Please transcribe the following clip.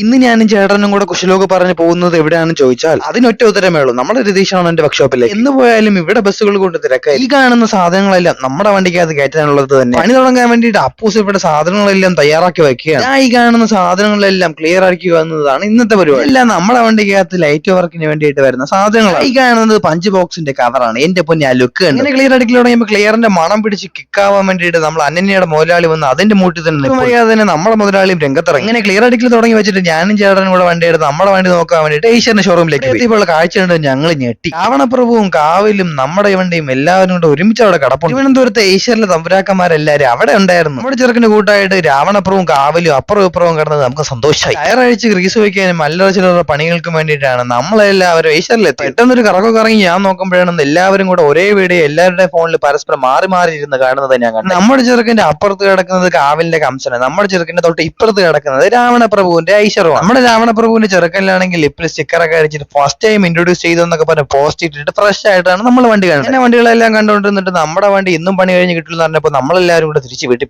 ഇന്ന് ഞാനും ചേട്ടനും കൂടെ കുശലോക്ക് പറഞ്ഞ് പോകുന്നത് എവിടെയാണെന്ന് ചോദിച്ചാൽ അതിനൊറ്റ ഉത്തരമേ ഉള്ളൂ. നമ്മുടെ രതീഷാണ് എന്റെ വർക്ക്ഷോപ്പിലേക്ക് എന്ന് പോയാലും ഇവിടെ ബസ്സുകൾ കൊണ്ട് തിരക്ക്. ഈ കാണുന്ന സാധനങ്ങളെല്ലാം നമ്മുടെ വണ്ടിക്കകത്ത് കയറ്റാനുള്ളത് തന്നെ. പണി തുടങ്ങാൻ വേണ്ടിയിട്ട് അപ്പൂസ് ഇവിടെ സാധനങ്ങളെല്ലാം തയ്യാറാക്കി വെക്കുകയാണ് ഞാൻ ഈ കാണുന്ന സാധനങ്ങളെല്ലാം ക്ലിയർ ആക്കി വന്നതാണ് ഇന്നത്തെ പരിപാടി. എല്ലാം നമ്മുടെ വണ്ടിക്കകത്ത് ലൈറ്റ് വർക്കിന് വേണ്ടിയിട്ട് വരുന്ന സാധനങ്ങളാണ് ഈ കാണുന്നത് പഞ്ച് ബോക്സിന്റെ കവറാണ് എന്റെ പൊന്നെ ആ ലുക്ക് ഇങ്ങനെ ക്ലിയർ അടിക്കൽ തുടങ്ങിയപ്പോൾ ക്ലിയറിന്റെ മണം പിടിച്ച് കിക്കാവാൻ വേണ്ടിയിട്ട് നമ്മൾ അനന്യയുടെ മുതലാളി വന്ന് അതിന്റെ മൂട്ടിൽ തന്നെ അറിയാതെ തന്നെ നമ്മുടെ മുതലാളിയും രംഗത്തിറങ്ങി. ഇങ്ങനെ ക്ലിയർ അടിക്കൽ തുടങ്ങി വെച്ചിട്ട് ഞാനും ചേട്ടനും കൂടെ വണ്ടി എടുത്ത് നമ്മുടെ വണ്ടി നോക്കാൻ വേണ്ടിയിട്ട് ഈശ്വരന്റെ ഷോറൂമിലേക്ക് എത്തിയപ്പോൾ കാഴ്ച കണ്ട് ഞങ്ങൾ ഞെട്ടി. രാവണപ്രഭുവും കാവിലും നമ്മുടെ വണ്ടിയും എല്ലാവരും കൂടെ ഒരുമിച്ച് അവിടെ കടപ്പുണ്ട്. തിരുവനന്തപുരത്തെ ഈശ്വരിലെ തമ്പുരാക്കന്മാരെല്ലാരും അവിടെ ഉണ്ടായിരുന്നു. നമ്മുടെ ചെറുക്കിന്റെ കൂട്ടായിട്ട് രാവണപ്രഭുവും കാവിലും അപ്പുറവും ഇപ്പുറവും കിടന്നത് നമുക്ക് സന്തോഷമായി ടയറഴിച്ച് ഗ്രീസ് വയ്ക്കാനും അല്ലറ ചില്ലറ പണികൾക്കും വേണ്ടിയിട്ടാണ് നമ്മളെല്ലാവരും ഈശ്വരിലെത്തി പെട്ടെന്നൊരു കറക്കം കറങ്ങി ഞാൻ നോക്കുമ്പോഴാണ് എല്ലാവരും കൂടെ ഒരേ വീഡിയോ എല്ലാവരുടെയും ഫോണിൽ പരസ്പരം മാറി മാറി ഇരുന്ന് കാണുന്നത് ഞാൻ കണ്ടു. നമ്മുടെ ചെറുക്കന്റെ അപ്പുറത്ത് കിടക്കുന്നത് കാവിലിന്റെ കംസനെ നമ്മുടെ ചെറുക്കന്റെ തൊട്ട് ഇപ്പുറത്ത് കിടക്കുന്നത് രാവണപ്രഭുവിന്റെ ഐശ്വര്യമാണ് നമ്മുടെ രാവണപ്രഭുവിന്റെ ചെറുക്കനിലാണെങ്കിൽ ലിപ്പിൽ സ്റ്റിക്കറൊക്കെ അടിച്ചിട്ട് ഫസ്റ്റ് ടൈം ഇൻട്രൊഡ്യൂസ് ചെയ്തെന്നൊക്കെ പറഞ്ഞ് പോസ്റ്റ് ഇട്ടിട്ട് ഫ്രഷ് ആയിട്ടാണ് നമ്മൾ വണ്ടി കാണുന്നത് വണ്ടികളെല്ലാം കണ്ടുകൊണ്ടിരുന്നിട്ട് നമ്മുടെ വണ്ടി ഇന്നും പണി കഴിഞ്ഞ് കിട്ടില്ലെന്ന് പറഞ്ഞപ്പോൾ നമ്മളെല്ലാവരും കൂടെ തിരിച്ച് വീട്ടിൽ